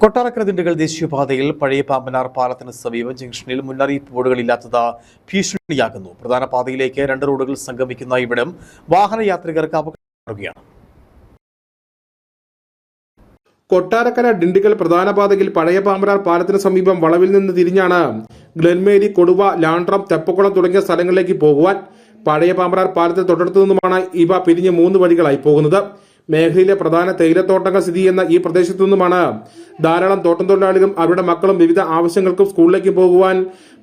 കൊട്ടാരക്കര ദിണ്ടുകൾ ദേശീയപാതയിൽ പഴയ പാമ്പനാർ പാലത്തിന് സമീപം ജംഗ്ഷനിൽ മുന്നറിയിപ്പ് ബോർഡുകൾ ഇല്ലാത്തത് ഭീഷണിയാകുന്നു. പ്രധാന പാതയിലേക്ക് രണ്ട് റോഡുകൾ സംഗമിക്കുന്ന ഇവിടം വാഹനയാത്രികർക്ക് അപകടമാകുകയാണ് കൊട്ടാരക്കര ഡിണ്ടിഗൽ പ്രധാന പാതയിൽ പഴയ പാമ്പനാർ പാലത്തിന് സമീപം വളവിൽ നിന്ന് തിരിഞ്ഞാണ് ഗ്ലെൻമേരി കൊടുവ ലാണ്ട്രം തെപ്പക്കുളം തുടങ്ങിയ സ്ഥലങ്ങളിലേക്ക് പോകുവാൻ പഴയ പാമ്പനാർ പാലത്തെ തൊട്ടടുത്തു നിന്നുമാണ് ഇവ പിരിഞ്ഞ് മൂന്ന് വഴികളായി പോകുന്നത്. മേഖലയിലെ പ്രധാന തേയിലത്തോട്ടങ്ങൾ സ്ഥിതി ചെയ്യുന്ന ഈ പ്രദേശത്തു നിന്നുമാണ് ധാരാളം തോട്ടം തൊഴിലാളികളും അവരുടെ മക്കളും വിവിധ ആവശ്യങ്ങൾക്കും സ്കൂളിലേക്ക് പോകുവാൻ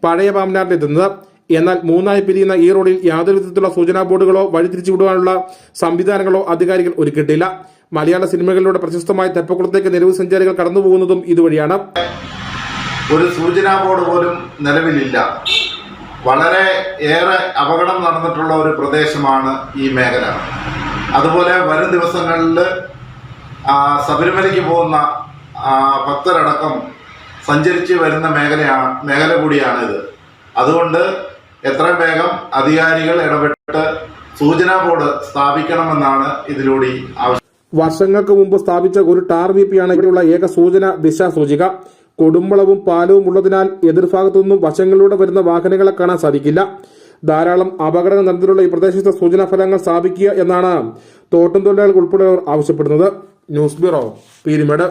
പഴയ പാമ്പനാറിലെത്തുന്നത് എന്നാൽ മൂന്നായി പിരിയുന്ന ഈ റോഡിൽ യാതൊരു വിധത്തിലുള്ള സൂചനാ ബോർഡുകളോ വഴിതിരിച്ചു വിടുവാനുള്ള സംവിധാനങ്ങളോ അധികാരികൾ ഒരുക്കിയിട്ടില്ല. മലയാള സിനിമകളിലൂടെ പ്രശസ്തമായ തെപ്പക്കുളത്തേക്ക് നിരവധി സഞ്ചാരികൾ കടന്നു പോകുന്നതും ഇതുവഴിയാണ്. ഒരു സൂചനാ ബോർഡ് പോലും നിലവിലില്ല. വളരെ ഏറെ അപകടം നടന്നിട്ടുള്ള ഒരു പ്രദേശമാണ് ഈ മേഖല. അതുപോലെ വരും ദിവസങ്ങളിൽ ശബരിമലയ്ക്ക് പോകുന്ന ഭക്തരടക്കം സഞ്ചരിച്ച് വരുന്ന മേഖലയാണ് മേഖല കൂടിയാണിത്. അതുകൊണ്ട് എത്രയും വേഗം അധികാരികൾ ഇടപെട്ട് സൂചനാ ബോർഡ് സ്ഥാപിക്കണമെന്നാണ് ഇതിലൂടെ ആവശ്യം. വർഷങ്ങൾക്ക് മുമ്പ് സ്ഥാപിച്ച ഒരു ടാർ വി പിയാണ് ഇവിടെയുള്ള ഏക സൂചന ദിശാസൂചിക കൊടുമ്പളവും പാലവും ഉള്ളതിനാൽ എതിർഭാഗത്തുനിന്നും വശങ്ങളിലൂടെ വരുന്ന വാഹനങ്ങളെ കാണാൻ സാധിക്കില്ല. ധാരാളം അപകടങ്ങൾ നടന്നിട്ടുള്ള ഈ പ്രദേശത്തെ സൂചനാ ഫലങ്ങൾ സ്ഥാപിക്കുക എന്നാണ് തോട്ടം തൊഴിലാളികൾ ഉൾപ്പെടെയുള്ളവർ ആവശ്യപ്പെടുന്നത്. News bureau Peermade.